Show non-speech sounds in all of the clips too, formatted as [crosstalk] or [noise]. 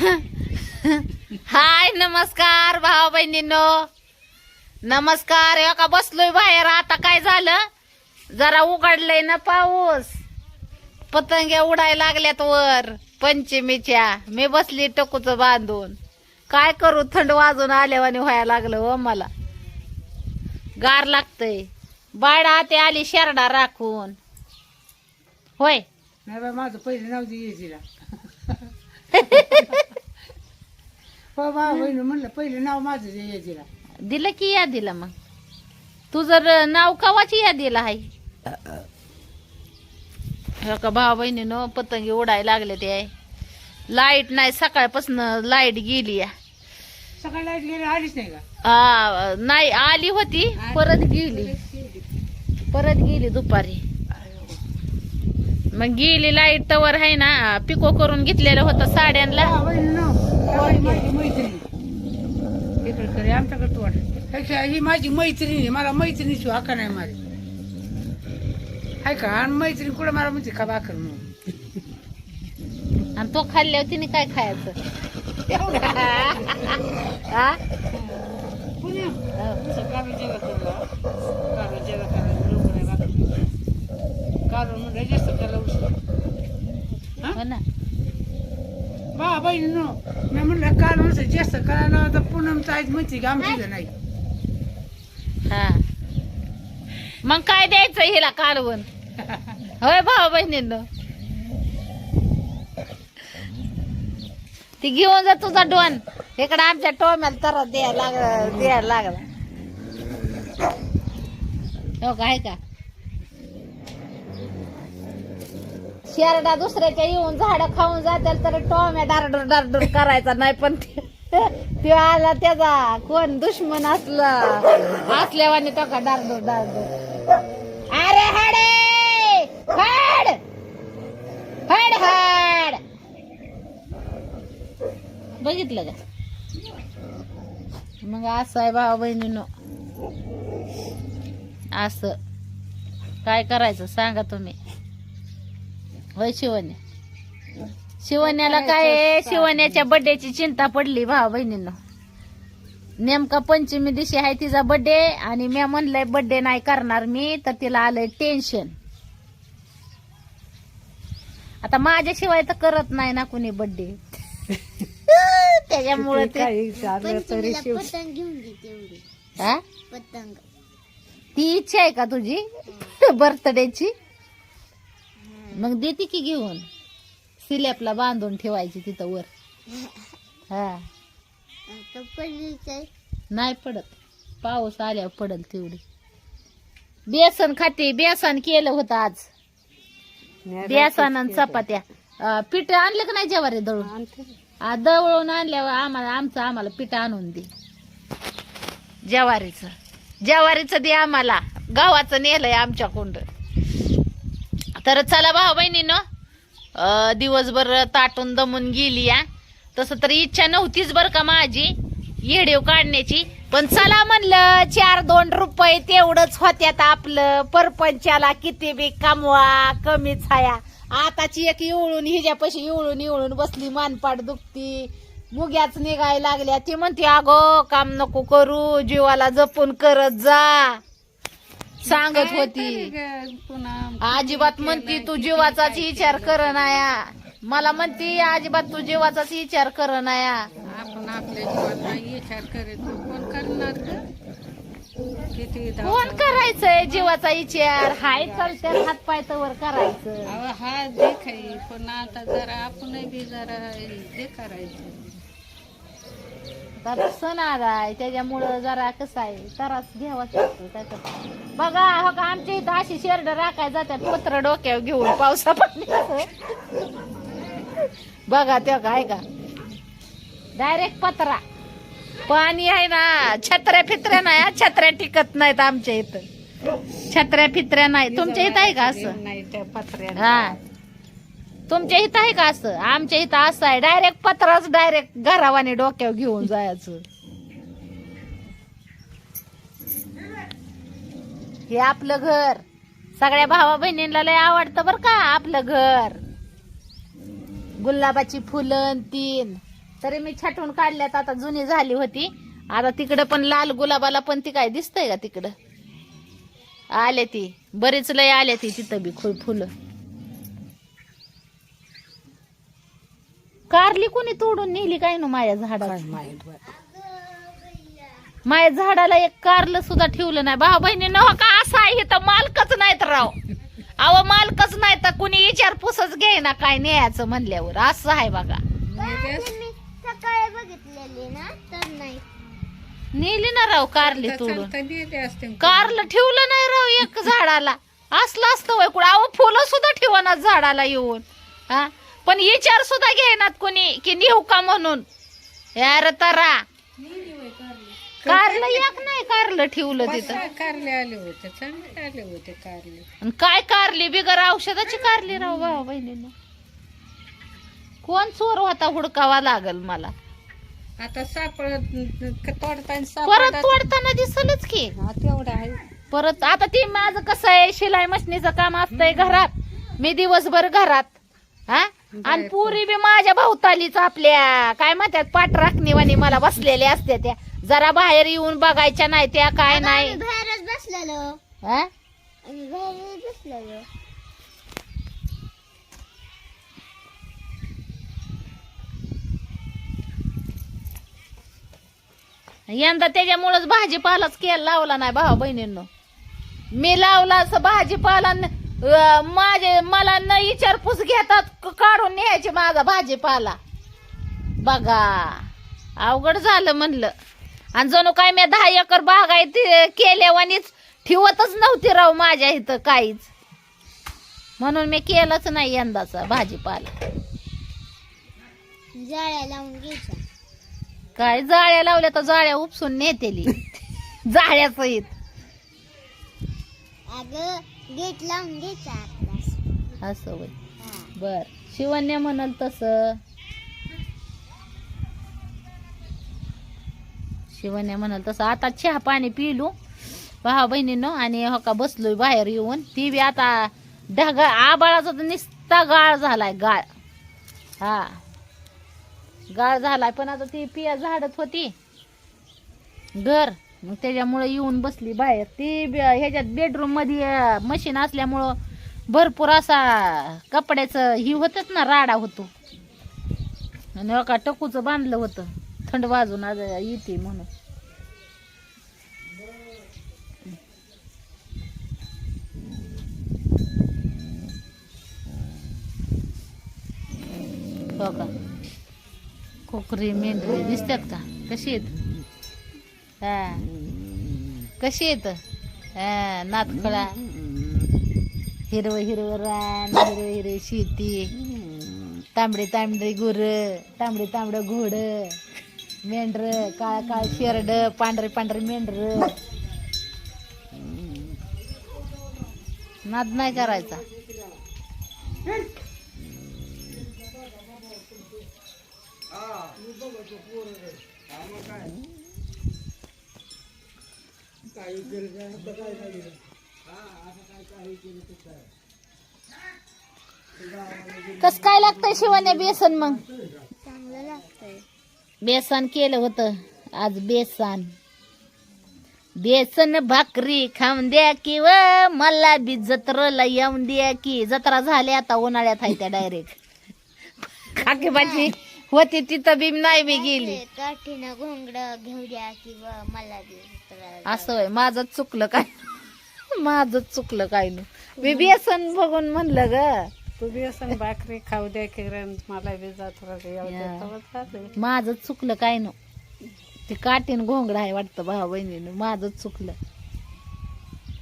हाय नमस्कार भाऊ बहिणींनो. नमस्कार हे का बसलोय बाहेर. आता काय झालं? जरा उघडलंय ना पाऊस. पतंग्या उडायला लागल्यात वर पंचमीच्या. मी बसली टकूच बांधून. काय करू थंड वाजून आल्यावानी व्हायला लागलं हो मला. गार लागतय. बायडा आते आली शेरडा राखून. होय. नाही माझं पहिले नाव दे हो बा बहिणी म्हणलं पहिले नाव माझं दे येजीला दिलं की यादीला मग. तू जर नाव कवाची यादीला आहे? हो का भाऊ बहिणीनं पतंगी उडायला लागले ते. लाइट नाही सकाळपासून लाइट गेली या. सकाळी लाइट गेली आलीच नाही का? आ, नाही आली होती परत गेली. परत गेली दुपारी. मग गेली लाइट तवर आहे ना पिको करून घेतलेलं होतं साड्यांना हा, माझी मैत्रिणी. आमच्याकडे ही माझी आहे. मला मैत्रिणीची हक्का नाही माझी हाय का? आणि मैत्रीण कुठं मला म्हणते? का बाकर म्हणून. आणि तो खाल्ल्यावर तिने काय खायचं हा? पुण्या काढून जेव्हा करला काढून जेव्हा करायला लोक नाही बाकर काढून म्हणजे जास्त त्याला उशीर हो? ना. बा बहिणी नो मी म्हणलं काल म्हणलं जास्त करायला तर पूनमचं आहेत म्हणते की? आमची नाही हा. मग काय द्यायचं हिला कालवून होय भाऊ बहिणींनो. ती घेऊन जा तुझा डोन. इकडे आमच्या टोम्याला तर द्यायला लागला द्यायला लागला. हो का आहे का? शेरडा दुसऱ्याच्या येऊन झाड खाऊन जातील तर टोम्या डारडर डारडर करायचा नाही पण ते आला त्याचा. कोण दुश्मन असला. असल्यावाने तो का डारडर डारडर. अरे हाडे! हाड! हाड हाड! बघितलं का? मग असं आहे भाऊ बहिणीनो. असं. काय करायचं सांगा तुम्ही. होय शिवण्या. शिवण्याला काय आहे? शिवण्याच्या बड्डेची चिंता पडली भाऊ बहिणींनो. नेमका पंचमी दिवशी आहे तिचा बड्डे आणि मी म्हणलंय बड्डे नाही करणार मी तर तिला आलंय टेन्शन आता माझ्याशिवाय तर करत नाही ना कुणी बड्डे [laughs] त्याच्यामुळे ते काही झालं तरी शिव पतंग घेऊन दे तेवढी. हा? पतंग. ती इच्छा आहे का तुझी? [laughs] बर्थडेची मग देते की घेऊन? सिलॅपला बांधून ठेवायची तिथं वर. हा. आता नाही पडत. पाऊस आल्यावर पडल तेवढी. बेसन खाते. बेसन केलं होतं आज. बेसन आणि चपात्या. अं, पीठ आणलं का नाही जेवारी दळून? आ, दळून आणल्यावर आम्हाला आमचं आम्हाला पीठ आणून दे. ज्वारीचं. ज्वारीचं दे आम्हाला. गावाचं नेलंय आमच्या कुंड. तर चला भाऊ बहिणीनं दिवसभर ताटून दमून गेली या तसं तर इच्छा नव्हतीच बरं का माझी येडेव काढण्याची. पण चला म्हणलं चार दोन रुपये तेवढंच होत्यात आपलं. परपंचाला किती बी कमवा कमीच छाया आताची एक इवळून हिच्यापाशी इवळून इवळून बसली मानपाट दुखती. मुग्याच निघायला लागल्या. ती म्हणते अगो काम नको करू जीवाला जपून करत जा. सांगत होती. अजिबात म्हणती तू जीवाचाच विचार कर नाया मला म्हणती अजिबात तू जीवाचाच विचार कर नाया आपण आपल्या जीवाचा विचार करीत कोण करणार? किती कोण करायचंय जीवाचा विचार? हाय चालते हात पाय तवर करायचं. अहो, हा देखाई पण आता जरा आपण बी जरा हे करायचं. आता सण आलाय त्याच्यामुळं जरा कसं आहे त्रास घ्यावाच लागतो त्याच्यात. बघा हो का आमच्या इथं अशी शेरड राखाय जातात पत्र डोक्यावर घेऊन पावसा बघा ते काय का डायरेक्ट पत्रा. पाणी आहे ना छत्र्या फित्र्या नाही हा, छत्र्या टिकत नाहीत आमच्या इथं. छत्र्या फित्र्या नाही. तुमच्या इथं आहे का असं? नाही त्या पत्र्या हा. तुमच्या इथं आहे का असं? आमच्या इथं असं आहे. डायरेक्ट पत्राच डायरेक्ट घरावाने डोक्यावर घेऊन जायचं. हे आपलं घर. सगळ्या भावा बहिणींना लय आवडतं बर का आपलं घर. गुलाबाची फुलं तीन. तरी मी छाटून काढल्यात. आता जुनी झाली होती. आता तिकडं पण लाल गुलाबाला पण ती काय दिसतंय का तिकडं? आले ती. बरीच लय आले ती तिथं बी फुलं. कारली कोणी तोडून नेली काय ना माझ्या बाय. माझ्या झाडाला एक कारलं सुद्धा ठेवलं नाही. भाऊ बहिणी न का असं आहे तर मालकच नाहीत राव. अव मालकच नाही तर कुणी विचारपूसच घेईना काय न्यायचं म्हणल्यावर. असं आहे बघा. ते मी सकाळी बघितलेली ना तर नाही नेली ना राव कारली तोडून कारलं ठेवलं नाही राव एक झाडाला. असलं असतं वय कुठं. अहो फुलं सुद्धा ठेवणार झाडाला येऊन. हा? पण विचार सुद्धा घेणार कोणी की नेऊ का म्हणून? यार तरा. कारलं एक नाही कारलं ठेवलं तिथं. कारले आले होते चांगले आले होते कारले. आणि काय कारली? बिगर औषधाची कारली राव भाऊ बहिणीनं. कोण चोर होता हुडकावा लागल मला. आता सापडत तोडताना परत तोडताना दिसलच की. हा तेवढं आहे. परत आता ती माझं कसं आहे शिलाई मशनीचं काम असतंय घरात. मी दिवसभर घरात. हा? आणि पुरी बी माझ्या भावतालीच आपल्या. काय म्हणतात पाठ राखणीवाणी मला बसलेल्या असते त्या. जरा बाहेर येऊन बघायच्या नाही त्या काय नाही. आम्ही बाहेरच बसलेलो. हा? आम्ही बाहेरच बसलेलो. यंदा त्याच्यामुळेच भाजीपालाच केला लावला नाही भावा बहिणींनो. मी लावला असं भाजीपाला न- अं, माझे मला न विचारपूस घेतात क- काढून न्यायचे माझा भाजीपाला. बघा अवघड झालं म्हणलं. आणि जणू काय मी दहा एकर बाग आहे ते केल्यावानीच ठेवतच नव्हती राव माझ्या इथं काहीच. म्हणून मी केलंच नाही यंदाचा भाजीपाला. जाळ्या लावून घ्यायच्या. काय जाळ्या लावल्या तर जाळ्या उपसून नेतेली. [laughs] जाळ्या सहित अगं गेट लावून घ्यायचा आपला. असं होय. बर. शिवण्य म्हणाल तस. शिवण्य म्हणाल तसं. आता चहा पाणी पिलू. भावा बहिणीनं आणि हो का बसलोय बाहेर येऊन. ती बी आता ढगा आबाळाचा तर निस्ता गाळ झालाय गाळ. हा. गाळ झालाय. पण आता ती पिया झाडत होती. घर. मग त्याच्यामुळं येऊन बसली बाहेर. ती बी- ह्याच्यात बेडरूममध्ये मशीन असल्यामुळं भरपूर असा कपड्याचं ही होतच ना राडा होतो. आणि एका का टकूचं बांधलं होतं. थंड वाजून आज येते म्हणून. हो का? कोकरी मेंढरी दिसतात का? कशी आहेत? हा. कशी येत हा नातखळा हिरवं हिरवं रान हिरव हिरवी शेती. तांबडे तांबडे गुर तांबडे तांबडं घोड मेंढर काळ काळ शेरड पांढरे पांढरे मेंढर. नाद नाही करायचा. कस काय लागतंय शिवाने बेसन मग? चांगलं लागतंय. बेसन केलं होतं आज बेसन. बेसन भाकरी खाऊन द्या की व मला बी जत्रेला येऊन द्या की. जत्रा झाली आता उन्हाळ्यात आहे त्या डायरेक्ट खाकीबाची होती तिथं बी नाही बी गेली. काठीनं घोंगड घेऊ द्या किंवा मला दे तर असं होय माझंच चुकलं काय? [laughs] माझंच चुकलं काय नाही. मी बेसन बघून म्हणलं ग. तू बी असं भाकरी खाऊ द्या की रन मला बी जात या. राहते. माझंच चुकलं काय न ते काटीन घोंगडा आहे वाटतं भाऊ बहिणीनं. माझंच चुकलं.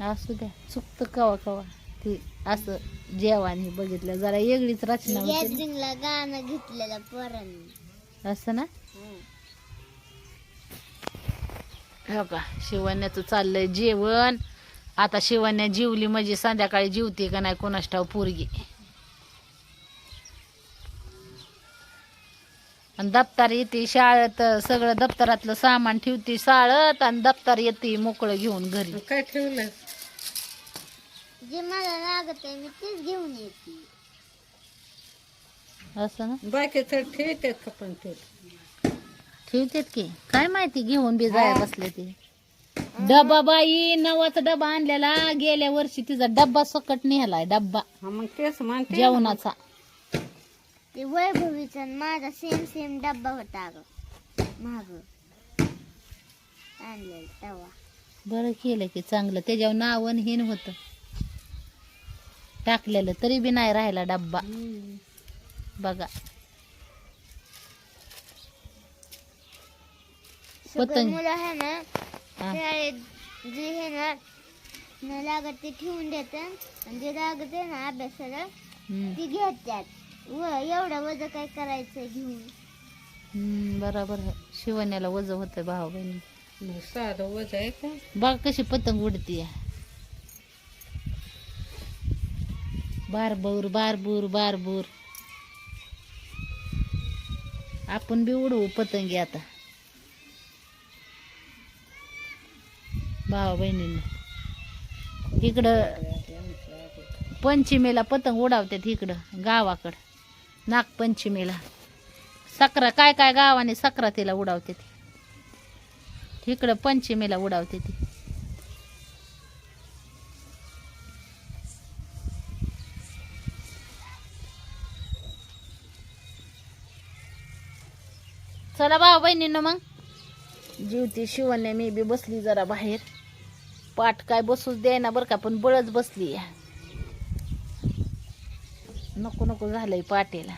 असू द्या चुकतं कवा कवा. ते असं जेवानी बघितलं. जरा वेगळीच रचना गाणं घेतलेलं असं ना? हो का? शिवण्याचं चाललंय जेवण. आता शिवण्या जीवली म्हणजे संध्याकाळी जीवते का नाही कोणाच ठाव पोरगी. आणि दप्तर येते शाळेत सगळं दप्तरातलं सामान ठेवते शाळेत आणि दप्तर येते मोकळं घेऊन घरी. काय ठेवलं? जे मला लागत आहे मी तेच घेऊन येते. असं ना? बाकीचं ठेवतात का पण ते? ठेवतेत की? काय माहिती घेऊन बी जाया बसले ते. डबा बाई नवाचा डबा आणलेला. गेल्या वर्षी तिचा डब्बा सकट नेलाय डब्बा. हा, मग तेच म्हणते. जेवणाचा. ते वैभवीचा आणि माझा सेम सेम डब्बा होता अगं. माग. आणलेला तवा. बरं केलं की चांगलं. त्याच्यावर नावन हिन होत. टाकलेलं तरी बी नाही राहिला डब्बा. बघा. पतंग. मुलं आहे ना हा. शाळेत जे हे ना न लागत ते ठेवून देतात आणि जे लागत आहे ना अभ्यासाला. ती घेतात. व एवढं वज काय करायचं घेऊन? हम्म, बरोबर आहे. शिवण्याला वज होत भाऊ बहिणी. साधं वज आहे का? बघ कशी पतंग उडती बारबूर बारबूर बारबूर. आपण बी उडवू पतंगी आता. भावा बहिणींना इकडं पंचमीला पतंग उडावतात इकडं गावाकडं. नागपंचमीला. सकरा काय काय गावाने सक्रातीला उडावते इकडं पंचमीला उडावते ती चला भाऊ बहिणीनं मग जीवती शिवण्या मी बी बसली जरा बाहेर. पाठ काय बसूच द्यायना बरं का पण बळच बसली. नको नको झालंय पाटेला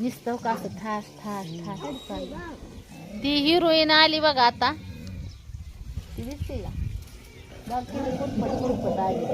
नुसतं का असं ठास ठास ठास चाललं. ती हिरोईन आली बघा आता. ती दिसते का बघ किती कुटपट [laughs] कुटपट आली.